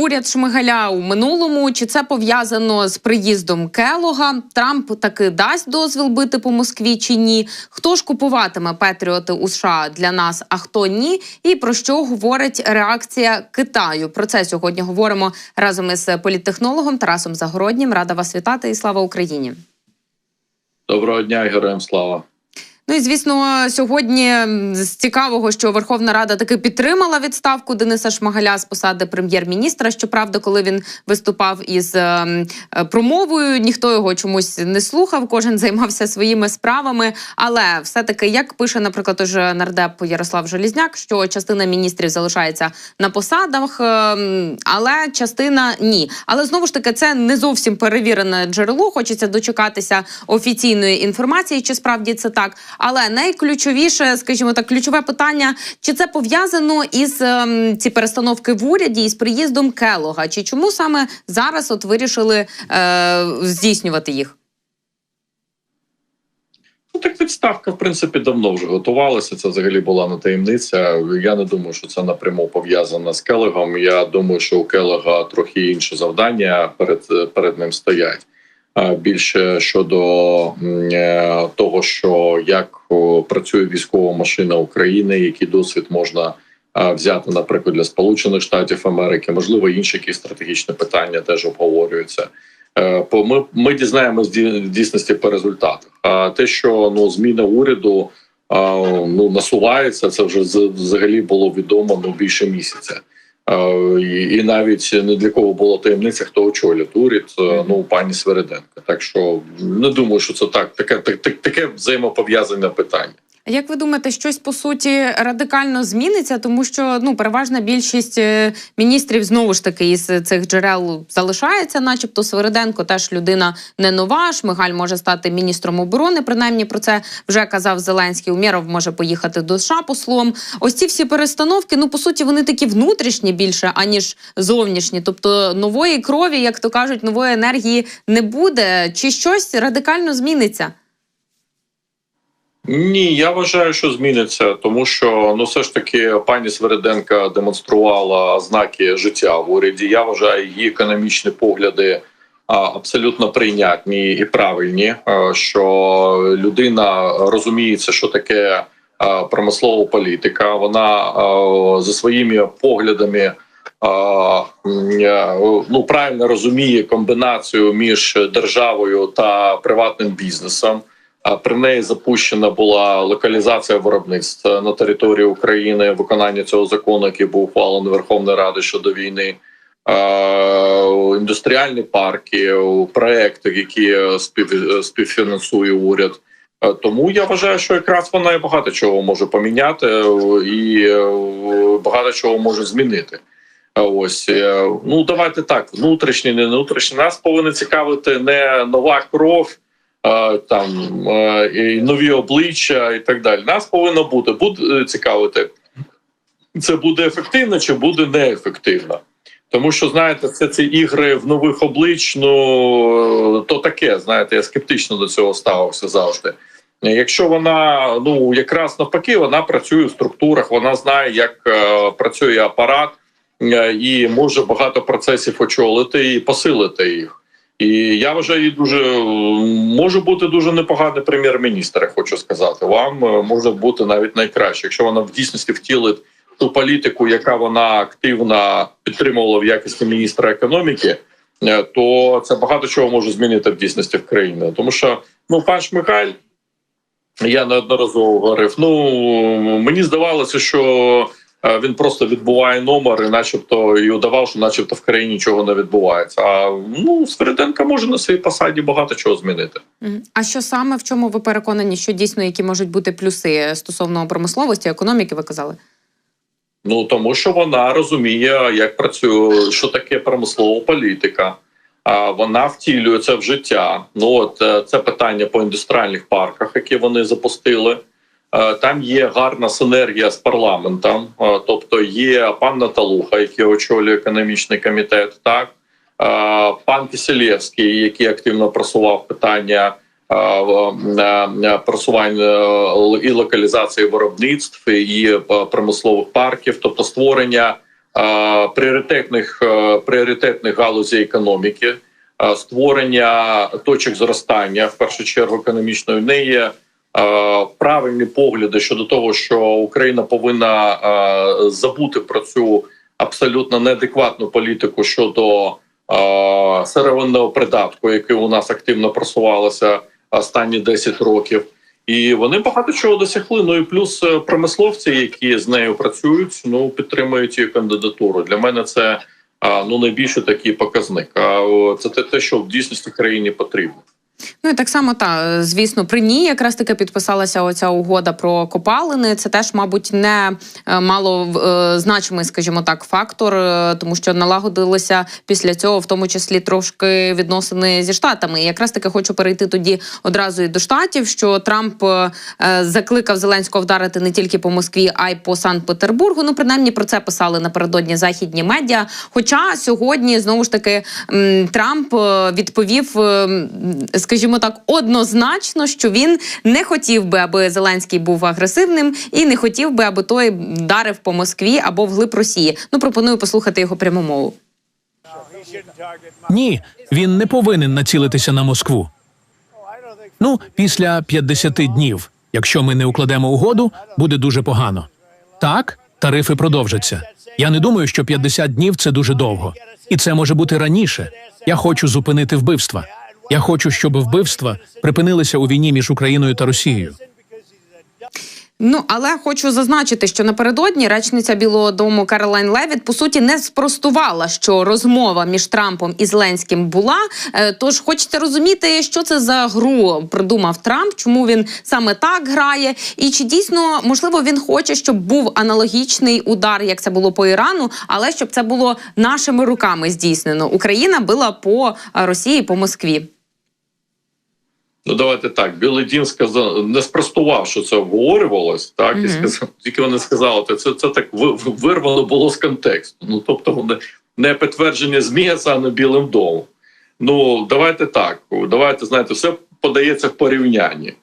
Уряд Шмигаля у минулому чи це пов'язано з приїздом Келога? Трамп таки дасть дозвіл бити по Москві чи ні? Хто ж купуватиме Петріоти у США для нас, а хто ні? І про що говорить реакція Китаю? Про це сьогодні говоримо разом із політтехнологом Тарасом Загороднім. Рада вас вітати і слава Україні. Доброго дня, героям слава. Ну і звісно, сьогодні з цікавого, що Верховна Рада таки підтримала відставку Дениса Шмагаля з посади прем'єр-міністра. Щоправда, коли він виступав із е, промовою, ніхто його чомусь не слухав, кожен займався своїми справами. Але все-таки, як пише, наприклад, уже нардеп Ярослав Желізняк, що частина міністрів залишається на посадах, е, але частина ні. Але знову ж таки, це не зовсім перевірене джерело. Хочеться дочекатися офіційної інформації, чи справді це так. Але найключовіше, скажімо так, ключове питання: чи це пов'язано із ем, ці перестановки в уряді із приїздом Келога? Чи чому саме зараз от вирішили е, здійснювати їх? Ну так відставка, в принципі, давно вже готувалася. Це взагалі була не таємниця. Я не думаю, що це напряму пов'язано з Келегом. Я думаю, що у Келега трохи інше завдання перед перед ним стоять. Більше щодо е, того, що як працює військова машина України, який досвід можна взяти, наприклад, для Сполучених Штатів Америки, можливо, інші якісь стратегічні питання теж обговорюються. Е, ми ми дізнаємось дійсності по результатах. А те, що ну зміна уряду ну насувається, це вже взагалі було відомо ну більше місяця. І навіть не для кого було таємниця, хто очолює уряд, ну пані Свериденко. Так що не думаю, що це так таке так, таке взаємопов'язане питання. Як ви думаєте, щось по суті радикально зміниться, тому що ну переважна більшість е, міністрів знову ж таки із цих джерел залишається, начебто Свериденко теж людина не нова. Шмигаль може стати міністром оборони. Принаймні про це вже казав Зеленський. Умєров може поїхати до США послом. Ось ці всі перестановки. Ну по суті, вони такі внутрішні більше аніж зовнішні. Тобто нової крові, як то кажуть, нової енергії не буде. Чи щось радикально зміниться? Ні, я вважаю, що зміниться, тому що ну все ж таки пані Свериденка демонструвала знаки життя в уряді. Я вважаю її економічні погляди абсолютно прийнятні і правильні. Що людина розуміється, що таке промислова політика. Вона за своїми поглядами. Ну правильно розуміє комбінацію між державою та приватним бізнесом. При неї запущена була локалізація виробництва на території України. Виконання цього закону, який був ухвалений Верховною Радою щодо війни, індустріальні парки, проекти, які спів, співфінансує уряд. Тому я вважаю, що якраз вона багато чого може поміняти і багато чого може змінити. Ось ну давайте так: внутрішні, не внутрішні. Нас повинні цікавити не нова кров там і нові обличчя і так далі. Нас повинно бути буде цікавити, це буде ефективно чи буде неефективно. Тому що знаєте, це ці ігри в нових облич, ну то таке. Знаєте, я скептично до цього ставився завжди. Якщо вона ну якраз навпаки, вона працює в структурах, вона знає, як е, працює апарат, е, і може багато процесів очолити і посилити їх. І я вважаю, дуже може бути дуже непоганий прем'єр-міністр. Хочу сказати, вам е, може бути навіть найкраще, якщо вона в дійсності втілить ту політику, яка вона активно підтримувала в якості міністра економіки, е, то це багато чого може змінити в дійсності в країні. Тому що ну пан Шмихаль, я неодноразово говорив. Ну мені здавалося, що. Е, він просто відбуває номер, і начебто і удавав, що начебто в країні нічого не відбувається. А ну Свериденка може на своїй посаді багато чого змінити. А що саме в чому ви переконані, що дійсно які можуть бути плюси стосовно промисловості, економіки? Ви казали? Ну тому що вона розуміє, як працює, що таке промислова політика. А вона втілюється в життя. Ну от е, це питання по індустріальних парках, які вони запустили. Е, там є гарна синергія з парламентом, е, тобто є пан Наталуха, який очолює економічний комітет, так? Е, пан Киселєвський, який активно просував питання просування і локалізації виробництв і промислових парків, тобто створення пріоритетних пріоритетних галузей економіки, створення точок зростання в першу чергу економічної. Неї правильні погляди щодо того, що Україна повинна е, забути про цю абсолютно неадекватну політику щодо е, сировинного придатку, який у нас активно просувалося останні 10 років. І вони багато чого досягли. Ну і плюс е, промисловці, які з нею працюють, ну підтримують її кандидатуру. Для мене це ну найбільше такий показник. А це те, що в дійсності країні потрібно. Ну і так само та звісно, при ній якраз таки підписалася оця угода про копалини. Це теж, мабуть, не е, мало е, значимий, скажімо так, фактор, е, тому що налагодилися після цього, в тому числі трошки відносини зі штатами. І якраз таки хочу перейти тоді одразу і до штатів, що Трамп закликав Зеленського вдарити не тільки по Москві, а й по Санкт-Петербургу. Ну, принаймні про це писали напередодні західні медіа. Хоча сьогодні знову ж таки Трамп відповів, м, скажімо так, однозначно, що він не хотів би, аби Зеленський був агресивним, і не хотів би, аби той вдарив по Москві або вглиб Росії. Ну пропоную послухати його пряму мову. Ні, він не повинен націлитися на Москву. Ну, після 50 днів. Якщо ми не укладемо угоду, буде дуже погано. Так, тарифи продовжаться. Я не думаю, що 50 днів це дуже довго, і це може бути раніше. Я хочу зупинити вбивства. Я хочу, щоб вбивства припинилися у війні між Україною та Росією. Ну але хочу зазначити, що напередодні речниця Білого Дому Каролайн Левіт по суті не спростувала, що розмова між Трампом і Зеленським була. Е, Тож хочете розуміти, що це за гру придумав Трамп, чому він саме так грає, і чи дійсно можливо він хоче, щоб був аналогічний удар, як це було по Ірану, але щоб це було нашими руками здійснено. Україна била по е, Росії, по Москві. Ну давайте так. Білий Дін сказав, не спростував, що це обговорювалось, так і сказав, тільки вони сказали, це, це, це так вирвано було з контексту. Ну тобто, вони не підтвердження ЗМІ, а саме Білим домом. Ну давайте так. Давайте знаєте, все подається в порівнянні.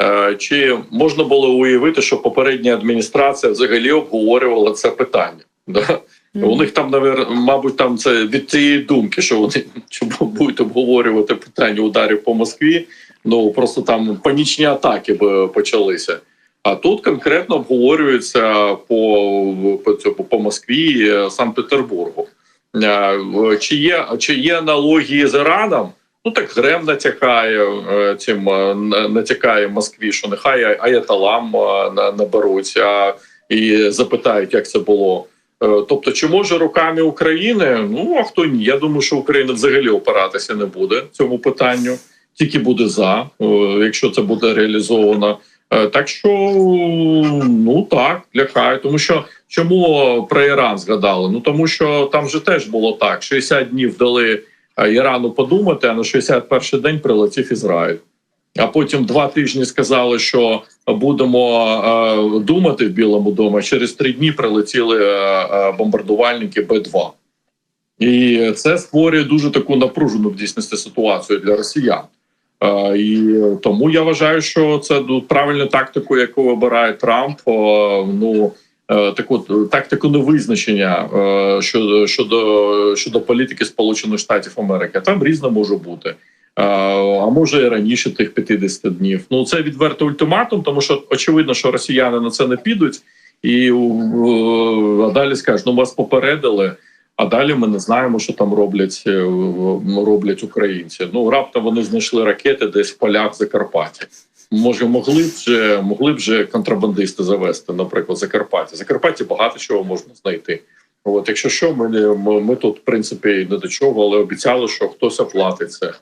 Е, Чи можна було уявити, що попередня адміністрація взагалі обговорювала це питання? Да? У них там, мабуть, там це від цієї думки, що вони що будуть обговорювати питання ударів по Москві. Ну просто там панічні атаки б почалися. А тут конкретно обговорюється по, по, цьому- по Москві, е, Санкт-Петербургу. Е, Чи є, чи є аналогії з Іраном? Ну так Грем натякає е, цим на- натякає Москві, що нехай аяталам на- наберуть а, і запитають, як це було. Тобто, чи може руками України? Ну а хто ні? Я думаю, що Україна взагалі опиратися не буде цьому питанню, тільки буде за, е, якщо це буде реалізовано. Е, Так що ну так лякає, тому що чому про Іран згадали? Ну тому що там же теж було так: 60 днів дали е, Ірану подумати, а на 61-й день прилетів Ізраїль. А потім два тижні сказали, що будемо думати в Білому домі. Через три дні прилетіли бомбардувальники Б-2. І це створює дуже таку напружену в дійсності ситуацію для росіян. І тому я вважаю, що це ну, правильна тактику, яку вибирає Трамп. ну е, таку тактику невизначення е, щодо щодо щодо політики Сполучених Штатів Америки. Там різно може бути. Е, А може і раніше тих 50 днів. Ну це відвертий ультиматум, тому що очевидно, що росіяни на це не підуть, і а далі скажуть, ну вас попередили. А далі ми не знаємо, що там роблять е, роблять українці. Ну раптом вони знайшли ракети десь в полях Закарпаття. Може, могли б вже могли б вже контрабандисти завести, наприклад, Закарпаття. Закарпаття багато чого можна знайти. От, якщо що, ми, не- ми, ми тут, в принципі, не до чого, але обіцяли, що хтось оплатить це.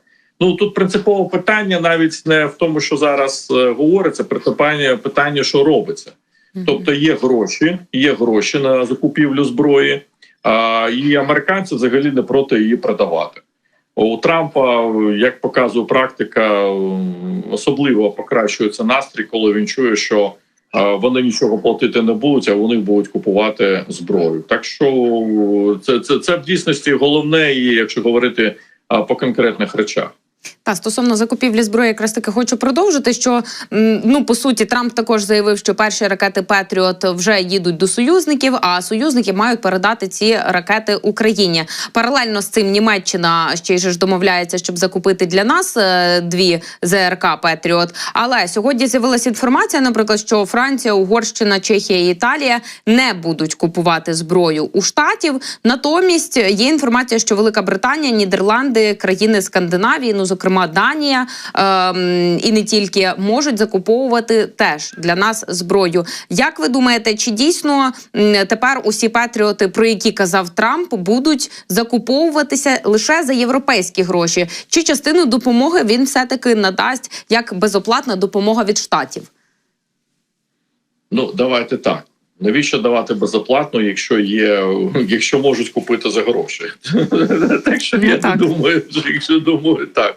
Ну тут принципове питання навіть не в тому, що зараз е, говориться, питання, питання, що робиться. Тобто є гроші, є гроші на закупівлю зброї, і американці взагалі не проти її продавати. У Трампа, як показує практика, особливо покращується настрій, коли він чує, що вони нічого платити не будуть, а вони будуть купувати зброю. Так що це, це, це в дійсності головне, якщо говорити по конкретних речах. Та стосовно закупівлі зброї, якраз таки хочу продовжити. Що ну по суті Трамп також заявив, що перші ракети Петріот вже їдуть до союзників, а союзники мають передати ці ракети Україні. Паралельно з цим Німеччина ще ж домовляється, щоб закупити для нас е, дві ЗРК Петріот. Але сьогодні з'явилася інформація, наприклад, що Франція, Угорщина, Чехія і Італія не будуть купувати зброю у штатів. Натомість є інформація, що Велика Британія, Нідерланди, країни Скандинавії, ну зокрема Данія, ем, і не тільки можуть закуповувати теж для нас зброю. Як ви думаєте, чи дійсно тепер усі патріоти, про які казав Трамп, будуть закуповуватися лише за європейські гроші? Чи частину допомоги він все таки надасть як безоплатна допомога від штатів? Ну давайте так. Навіщо давати безоплатно, якщо є, якщо можуть купити за гроші? так що Ну, я не думаю, якщо думаю так.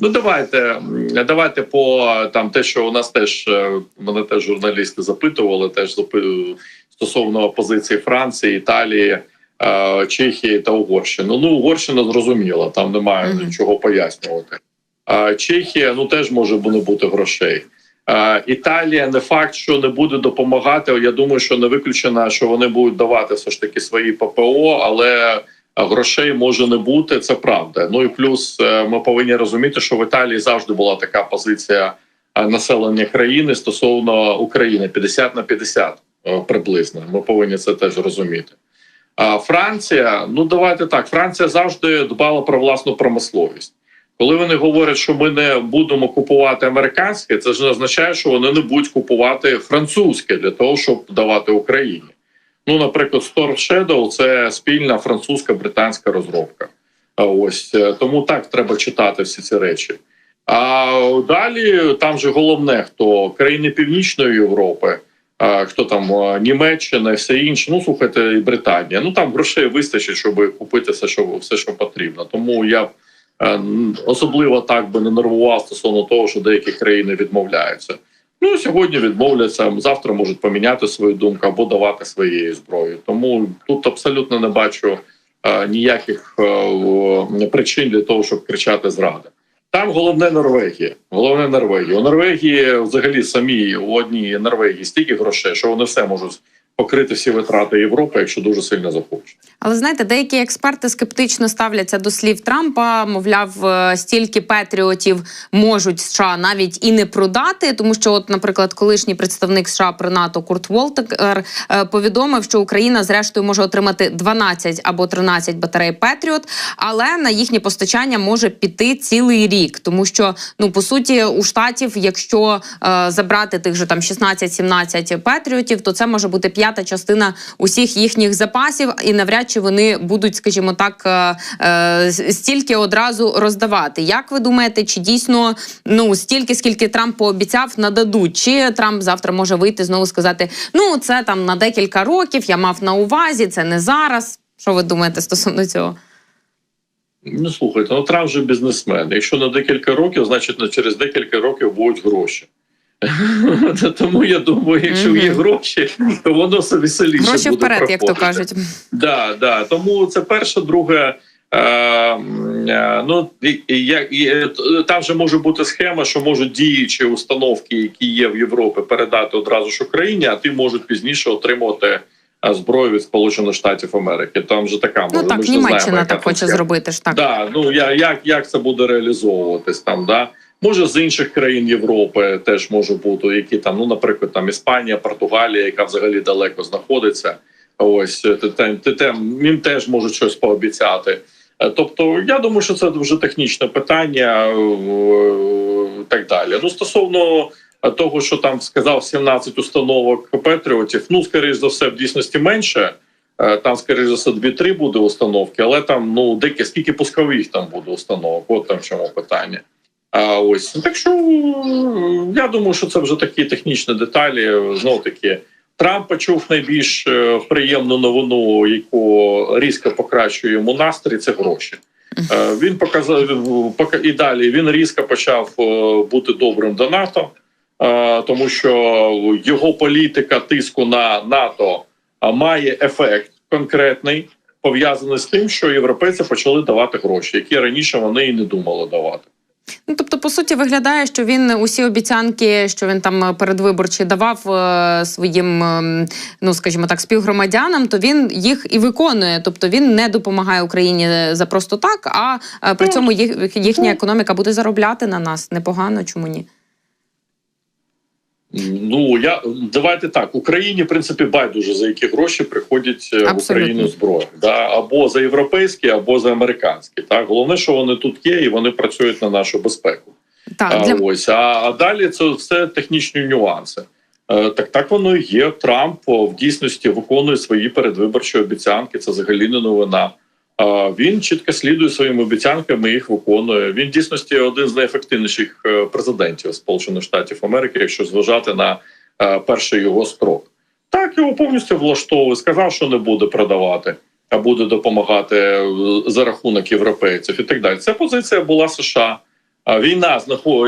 Ну давайте, давайте по там те, що у нас теж е, мене теж журналісти запитували, теж стосовно позиції Франції, Італії, е, Чехії та Угорщини. Ну, Угорщина зрозуміла, там немає нічого пояснювати. А Чехія ну теж може не бути грошей. Е, Італія не факт, що не буде допомагати. Я думаю, що не виключено, що вони будуть давати все ж таки свої ППО, але грошей може не бути. Це правда. Ну і плюс е, ми повинні розуміти, що в Італії завжди була така позиція е, населення країни стосовно України 50 на 50 е, приблизно. Ми повинні це теж розуміти. А Франція, ну давайте так. Франція завжди дбала про власну промисловість. Коли вони говорять, що ми не будемо купувати американське, це ж не означає, що вони не будуть купувати французьке для того, щоб давати Україні. Ну, наприклад, Storm Shadow – це спільна французька-британська розробка. Ось е, тому так треба читати всі ці речі. А далі там же головне, хто країни Північної Європи, хто там Німеччина і все інше. Ну слухайте, і Британія. Ну там грошей вистачить, щоб купити все, що все, що потрібно. Тому я е, особливо так би не нервував стосовно того, що деякі країни відмовляються. Ну сьогодні відмовляться, завтра можуть поміняти свою думку або давати своєї зброї. Тому тут абсолютно не бачу е, ніяких е, причин для того, щоб кричати зрада. Там головне Норвегія. Головне Норвегія. У Норвегії взагалі самі у одній Норвегії стільки грошей, що вони все можуть покрити всі витрати Європи, якщо дуже сильно захочуть. Але знаєте, деякі експерти скептично ставляться до слів Трампа. Мовляв, е, стільки патріотів можуть США навіть і не продати, тому що, от, наприклад, колишній представник США при НАТО Курт Волтекер е, повідомив, що Україна зрештою може отримати 12 або 13 батарей Петріот, але на їхнє постачання може піти цілий рік, тому що ну по суті у штатів, якщо е, забрати тих же там 16-17 патріотів, то це може бути п'ята частина усіх їхніх запасів, і навряд чи вони будуть, скажімо так, е, е, стільки одразу роздавати. Як ви думаєте, чи дійсно ну стільки, скільки Трамп пообіцяв, нададуть? Чи Трамп завтра може вийти знову сказати: ну це там на декілька років, я мав на увазі, це не зараз. Що ви думаєте стосовно цього? Ну слухайте, ну Трамп же бізнесмен. Якщо на декілька років, значить на через декілька років будуть гроші. Тому я думаю, якщо є гроші, то воно собі селіше Гроші буде вперед, як то кажуть. Да, да. Тому це перше, друге. Е, е, ну як- е, там же може бути схема, що можуть діючі установки, які є в Європі, передати одразу ж Україні, а ті можуть пізніше отримувати е, зброю від Сполучених Штатів Америки. Там же така може. Ну ми так, ж не знаємо, так хоче схема. зробити ж так. Да, ну я як, як це буде реалізовуватись там? Да? Може з інших країн Європи теж може бути, які там, ну, наприклад, там Іспанія, Португалія, яка взагалі далеко знаходиться. Ось те- те- теж можуть щось пообіцяти. Е, Тобто, я думаю, що це дуже технічне питання е, так далі. Ну, стосовно е, того, що там сказав 17 установок Петріотів, ну, скоріш за все, в дійсності менше. Е, Там, скоріш за все, 2-3 буде установки, але там ну деякі скільки пускових там буде установок. От там в чому питання. А ось так що я думаю, що це вже такі технічні деталі. Знову таки, Трамп почув найбільш е, приємну новину, яку різко покращує йому настрій. Це гроші. Е, Він показав і далі. Він різко почав е, бути добрим до НАТО, тому що його політика тиску на НАТО має ефект конкретний, пов'язаний з тим, що європейці почали давати гроші, які раніше вони і не думали давати. Ну, тобто, по суті, виглядає, що він усі обіцянки, що він там передвиборчі давав е, своїм, ем, ну скажімо так, співгромадянам, то він їх і виконує. Тобто він не допомагає Україні за просто так, а е, при цьому їх, їхня економіка буде заробляти на нас непогано. Чому ні? Ну я давайте так. Україні в принципі байдуже за які гроші приходять е, в Україну зброї, да або за європейські, або за американські. Так головне, що вони тут є, і вони працюють на нашу безпеку. Так, А, для ось а, а далі це все технічні нюанси. Е, Так так воно і є. Трамп в дійсності виконує свої передвиборчі обіцянки. Це взагалі не новина. Він чітко слідує своїм обіцянкам і їх виконує. Він дійсності один з найефективніших е, президентів Сполучених Штатів Америки, якщо зважати на е, перший його строк. Так його повністю влаштовує. Сказав, що не буде продавати, а буде допомагати е, за рахунок європейців і так далі. Ця позиція була США. Війна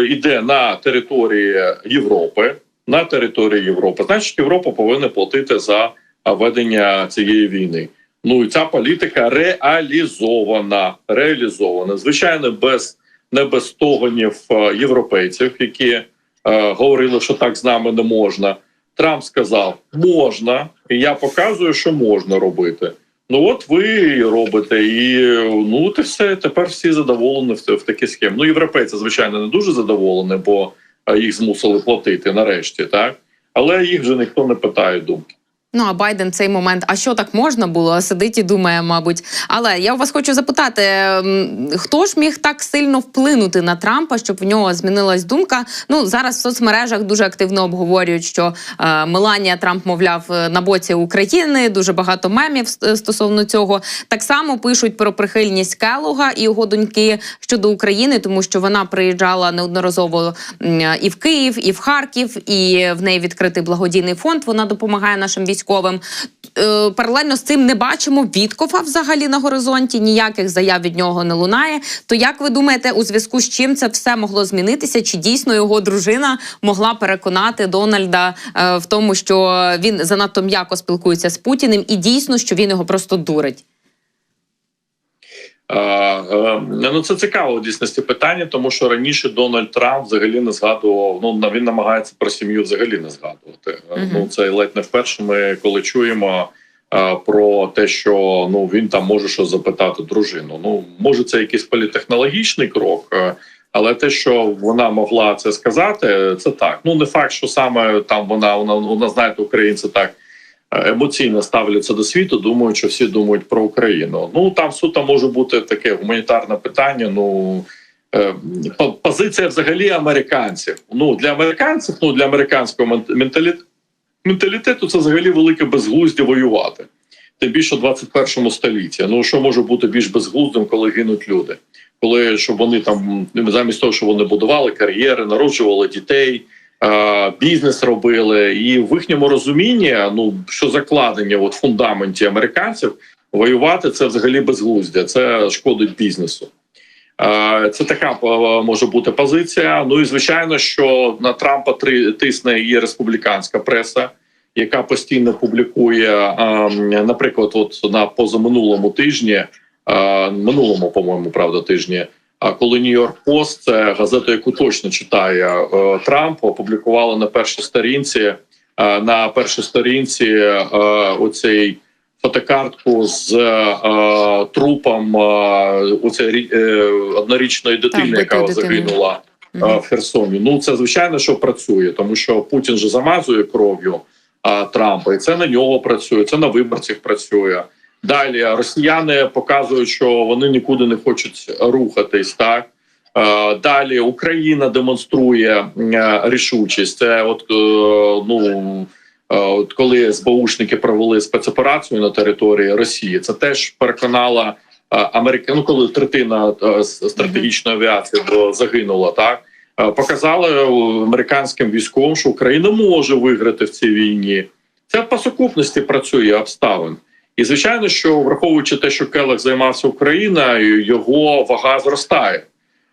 йде на території Європи. На території Європи, значить, Європа повинна платити за ведення цієї війни. Ну і ця політика реалізована. Реалізована. Звичайно, без не без стогонів е, європейців, які е, говорили, що так з нами не можна. Трамп сказав, можна, і я показую, що можна робити. Ну от ви робите, і ну ти все тепер всі задоволені в, в такі схеми. Ну, європейці, звичайно, не дуже задоволені, бо їх змусили платити нарешті, так але їх вже ніхто не питає думки. Ну а Байден цей момент, а що так можна було? Сидить і думає, мабуть. Але я у вас хочу запитати: хто ж міг так сильно вплинути на Трампа, щоб в нього змінилась думка? Ну зараз в соцмережах дуже активно обговорюють, що е, Меланія Трамп, мовляв, е, на боці України. Дуже багато мемів стосовно цього. Так само пишуть про прихильність Келуга і його доньки щодо України, тому що вона приїжджала неодноразово і в Київ, і в Харків, і в неї відкритий благодійний фонд. Вона допомагає нашим військовим. Е, Паралельно з цим не бачимо Віткофа взагалі на горизонті. Ніяких заяв від нього не лунає. То як ви думаєте, у зв'язку з чим це все могло змінитися? Чи дійсно його дружина могла переконати Дональда е, в тому, що він занадто м'яко спілкується з Путіним, і дійсно, що він його просто дурить? Е, ну це цікаво дійсності питання, тому що раніше Дональд Трамп взагалі не згадував. Ну він намагається про сім'ю взагалі не згадувати. Е, Ну це ледь не вперше. Ми коли чуємо е, про те, що ну він там може щось запитати дружину. Ну може, це якийсь політехнологічний крок. е, Але те, що вона могла це сказати, це так. Ну не факт, що саме там вона вона, вона знаєте, українці так емоційно ставляться до світу, думають, що всі думають про Україну. Ну там суто може бути таке гуманітарне питання. Ну по- позиція взагалі американців. Ну для американців, ну для американського мент- менталіт- менталітету, це взагалі велике безглуздя воювати. Тим більше у 21 столітті. Ну що може бути більш безглуздим, коли гинуть люди? Коли щоб вони там замість того, що вони будували кар'єри, народжували дітей, бізнес робили, і в їхньому розумінні, ну що закладення от в фундаменті американців, воювати це взагалі безглуздя, це шкодить бізнесу. Е, Це така е, може бути позиція. Ну і звичайно, що на Трампа тисне і республіканська преса, яка постійно публікує, е, наприклад, от на позаминулому тижні, е, минулому, по-моєму, правда, тижні. А коли Нью-Йорк Пост, це газета, яку точно читає Трамп, опублікувала на першій сторінці на першій сторінці оцей фотокартку з е, трупом е, е, однорічної дитини, вбитої яка дитини. загинула е, в Херсоні. Ну це звичайно, що працює, тому що Путін же замазує кров'ю е, Трампа, і це на нього працює. Це на виборцях працює. Далі росіяни показують, що вони нікуди не хочуть рухатись. Так Е, далі Україна демонструє е, рішучість. Це от е, ну. Е, От коли СБУшники провели спецоперацію на території Росії, це теж переконала Америка. Ну коли третина е, стратегічної авіації загинула, так Е, показали е, американським військовим, що Україна може виграти в цій війні. Це по сукупності працює обставин. І звичайно, що враховуючи те, що Келех займався Україною, його вага зростає.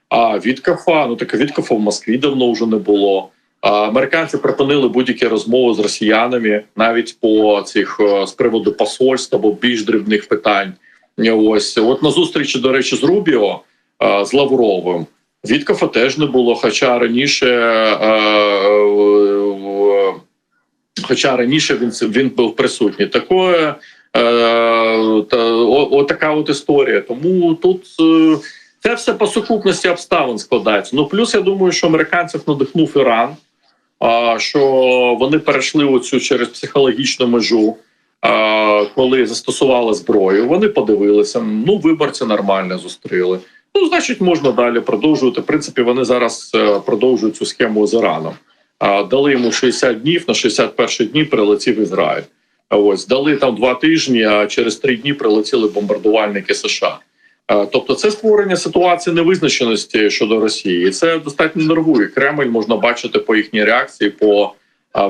А Віткафа, ну так Віткафа в Москві давно вже не було. Американці припинили будь-які розмови з росіянами навіть по цих е, з приводу посольств або більш дрібних питань. Ось от на зустрічі, до речі, з Рубіо е, з Лавровим. Віткофа теж не було, хоча раніше, е, хоча раніше він він був присутній. Такое та о, о, от історія. Тому тут це все по сукупності обставин складається. Ну плюс я думаю, що американців надихнув Іран, що вони перейшли оцю через психологічну межу. Коли застосували зброю, вони подивилися. Ну, виборці нормально зустріли. Ну, значить, можна далі продовжувати. В принципі, вони зараз е, продовжують цю схему з Іраном. Дали йому 60 днів, на 61 дні прилетів Ізраїль. Ось дали там два тижні, а через три дні прилетіли бомбардувальники США. А, тобто, це створення ситуації невизначеності щодо Росії. І це достатньо нервує. Кремль можна бачити по їхній реакції по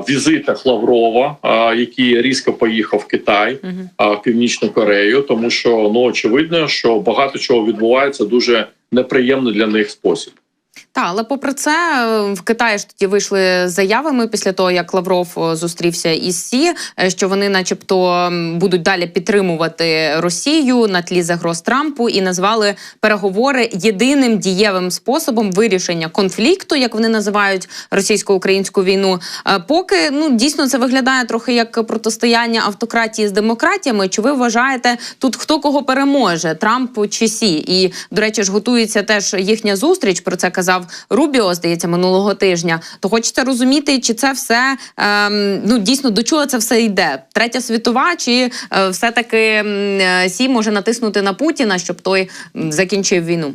візитах Лаврова, а, який різко поїхав в Китай в Північну Корею, тому що ну очевидно, що багато чого відбувається дуже неприємно для них спосіб. Так, але попри це, е, в Китаї ж тоді вийшли заявами після того, як Лавров зустрівся із Сі, е, що вони, начебто, будуть далі підтримувати Росію на тлі загроз Трампу і назвали переговори єдиним дієвим способом вирішення конфлікту, як вони називають російсько-українську війну. Е, Поки ну дійсно це виглядає трохи як протистояння автократії з демократіями. Чи ви вважаєте тут хто кого переможе? Трамп чи Сі? І до речі, ж готується теж їхня зустріч. Про це казав Рубіо, здається, минулого тижня. То хочеться розуміти, чи це все ем, ну дійсно до чого це все йде? Третя світова, чи е, все таки е, Сі може натиснути на Путіна, щоб той закінчив війну?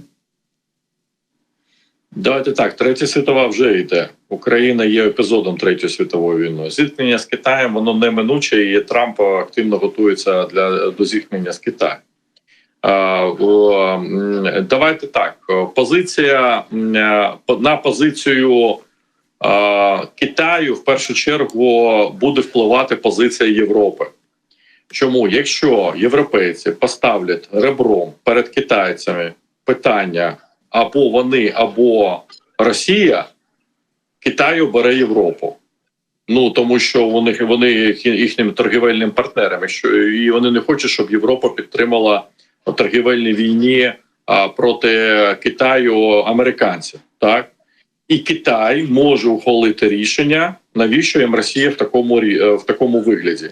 Давайте так, третя світова вже йде. Україна є епізодом третьої світової війни. Зіткнення з Китаєм воно неминуче, і Трамп активно готується для до зіткнення з Китаєм. М, давайте так. Позиція е, на позицію Китаю в першу чергу буде впливати позиція Європи. Чому, якщо європейці поставлять ребром перед китайцями питання або вони, або Росія, Китай обере Європу. Ну тому що вони, вони є їхніми торгівельними партнерами. Що і вони не хочуть, щоб Європа підтримала торгівельній війні проти Китаю американців. Так і Китай може ухвалити рішення, навіщо їм Росія в такому е, в такому вигляді.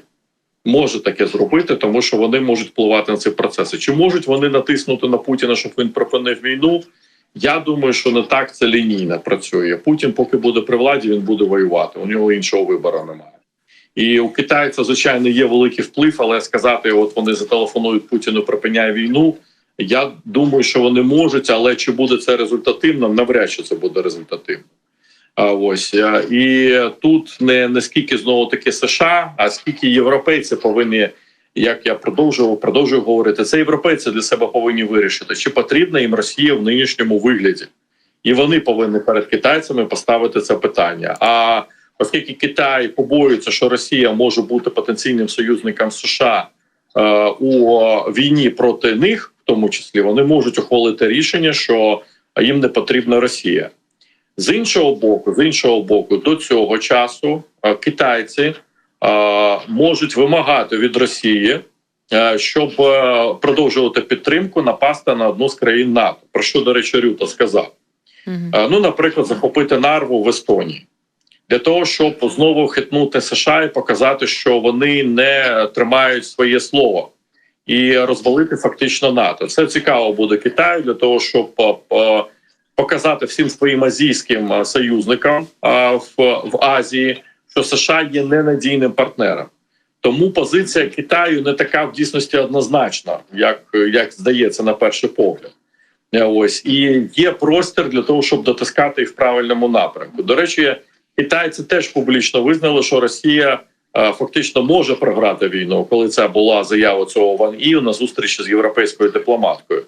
Може таке зробити, тому що вони можуть впливати на ці процеси. Чи можуть вони натиснути на Путіна, щоб він припинив війну? Я думаю, що не так це лінійно працює. Путін, поки буде при владі, він буде воювати. У нього іншого вибору немає. І у Китаї це звичайно є великий вплив, але сказати, от вони зателефонують Путіну, припиняє війну. Я думаю, що вони можуть, але чи буде це результативно? Навряд чи це буде результативно. А ось і тут не, не скільки знову таки США, а скільки європейці повинні, як я продовжував, продовжую говорити, це європейці для себе повинні вирішити, чи потрібна їм Росія в нинішньому вигляді, і вони повинні перед китайцями поставити це питання. А оскільки Китай побоюється, що Росія може бути потенційним союзником США е, у війні проти них, в тому числі, вони можуть ухвалити рішення, що їм не потрібна Росія. З іншого боку, з іншого боку, до цього часу е, китайці е, можуть вимагати від Росії, щоб продовжувати підтримку напасти на одну з країн НАТО. Про що, до речі, Рюта сказав. Е, Ну, наприклад, захопити нарву в Естонії для того, щоб знову хитнути США і показати, що вони не тримають своє слово. І розвалити фактично НАТО. Це цікаво буде Китаю для того, щоб е, е, показати всім своїм азійським е, союзникам в, Азії, що США є ненадійним партнером. Тому позиція Китаю не така в дійсності однозначна, як, як здається на перший погляд. Ось і є простір для того, щоб дотискати їх в правильному напрямку. До речі, китайці теж публічно визнали, що Росія е, фактично може програти війну, коли це була заява цього Ван Ію на зустрічі з європейською дипломаткою.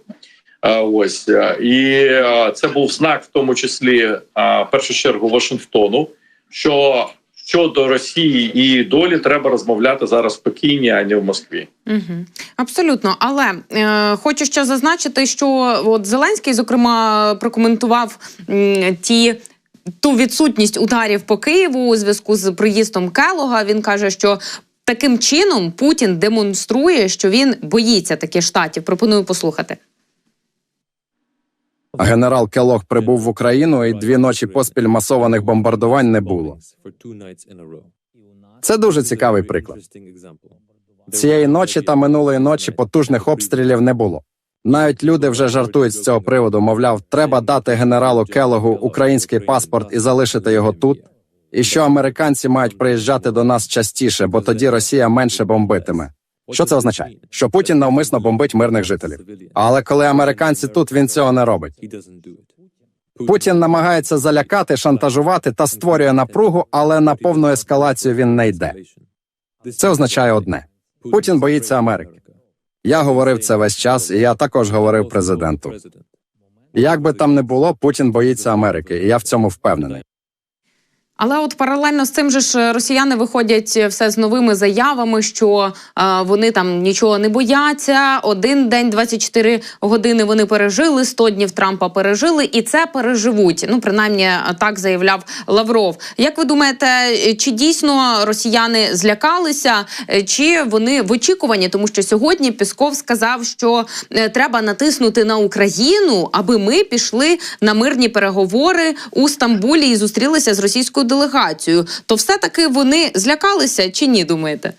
Е, Ось е, і е, це був знак, в тому числі е, в першу чергу Вашингтону, що щодо Росії і долі треба розмовляти зараз в спокійні, а не в Москві. Угу. Абсолютно, але е, хочу ще зазначити, що от Зеленський, зокрема, прокоментував м, ті. Ту відсутність ударів по Києву у зв'язку з приїздом Келога. Він каже, що таким чином Путін демонструє, що він боїться таких штатів. Пропоную послухати. Генерал Келох прибув в Україну, і дві ночі поспіль масованих бомбардувань не було. Це дуже цікавий приклад. Цієї ночі та минулої ночі потужних обстрілів не було. Навіть люди вже жартують з цього приводу. Мовляв, треба дати генералу Келогу український паспорт і залишити його тут. І що американці мають приїжджати до нас частіше, бо тоді Росія менше бомбитиме. Що це означає? Що Путін навмисно бомбить мирних жителів. Але коли американці тут, він цього не робить. Путін намагається залякати, шантажувати та створює напругу, але на повну ескалацію він не йде. Це означає одне: Путін боїться Америки. Я говорив це весь час, і я також говорив президенту. Як би там не було, Путін боїться Америки, і я в цьому впевнений. Але от паралельно з цим же ж росіяни виходять все з новими заявами, що е, вони там нічого не бояться. Один день, 24 години вони пережили, 100 днів Трампа пережили, і це переживуть. Ну принаймні так заявляв Лавров. Як ви думаєте, чи дійсно росіяни злякалися, е, чи вони в очікуванні? Тому що сьогодні Пісков сказав, що е, треба натиснути на Україну, аби ми пішли на мирні переговори у Стамбулі і зустрілися з російською делегацією. То все таки вони злякалися чи ні? Думаєте?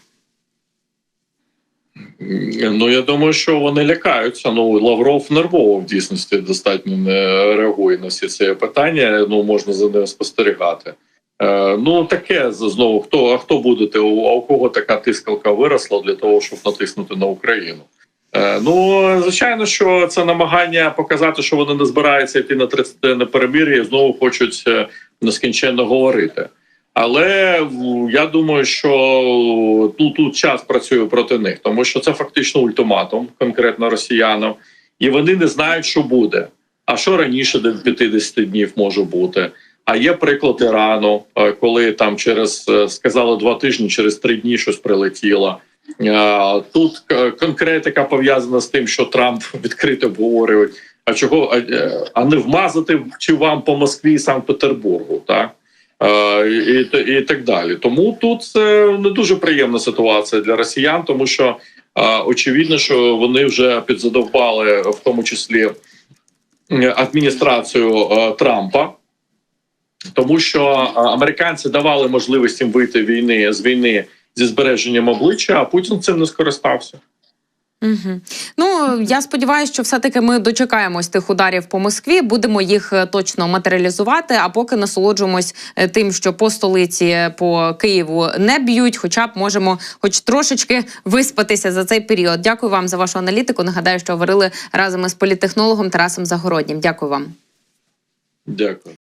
Ну я думаю, що вони лякаються. Ну Лавров нервово в дійсності достатньо не реагує на всі ці питання. Ну можна за ним спостерігати. Е, ну таке знову хто а хто будете? А у кого така тискалка виросла для того, щоб натиснути на Україну? Е, ну звичайно, що це намагання показати, що вони не збираються йти на 30-денне перемир'я і знову хочуть е, нескінченно говорити. Але я думаю, що ну, тут час працює проти них, тому що це фактично ультиматум, конкретно росіянам, і вони не знають, що буде. А що раніше до 50 днів може бути? А є приклад Ірану, е, коли там через е, сказали два тижні, через три дні щось прилетіло. Тут е, конкретика пов'язана з тим, що Трамп відкрито обговорюють. А чого а, е, не вмазати чи вам по Москві і Санкт-Петербургу, так? Е, і, і, так далі. Тому тут це не дуже приємна ситуація для росіян, тому що очевидно, що вони вже підзадовбали в тому числі е, адміністрацію Трампа. Тому що американці давали можливість їм вийти війни з війни зі збереженням обличчя, а Путін цим не скористався. Угу. Ну я сподіваюся, що все-таки ми дочекаємось тих ударів по Москві, будемо їх е, точно матеріалізувати. А поки насолоджуємось е, тим, що по столиці по Києву не б'ють, хоча б можемо, хоч трошечки виспатися за цей період. Дякую вам за вашу аналітику. Нагадаю, що говорили разом із політтехнологом Тарасом Загороднім. Дякую вам. Дякую.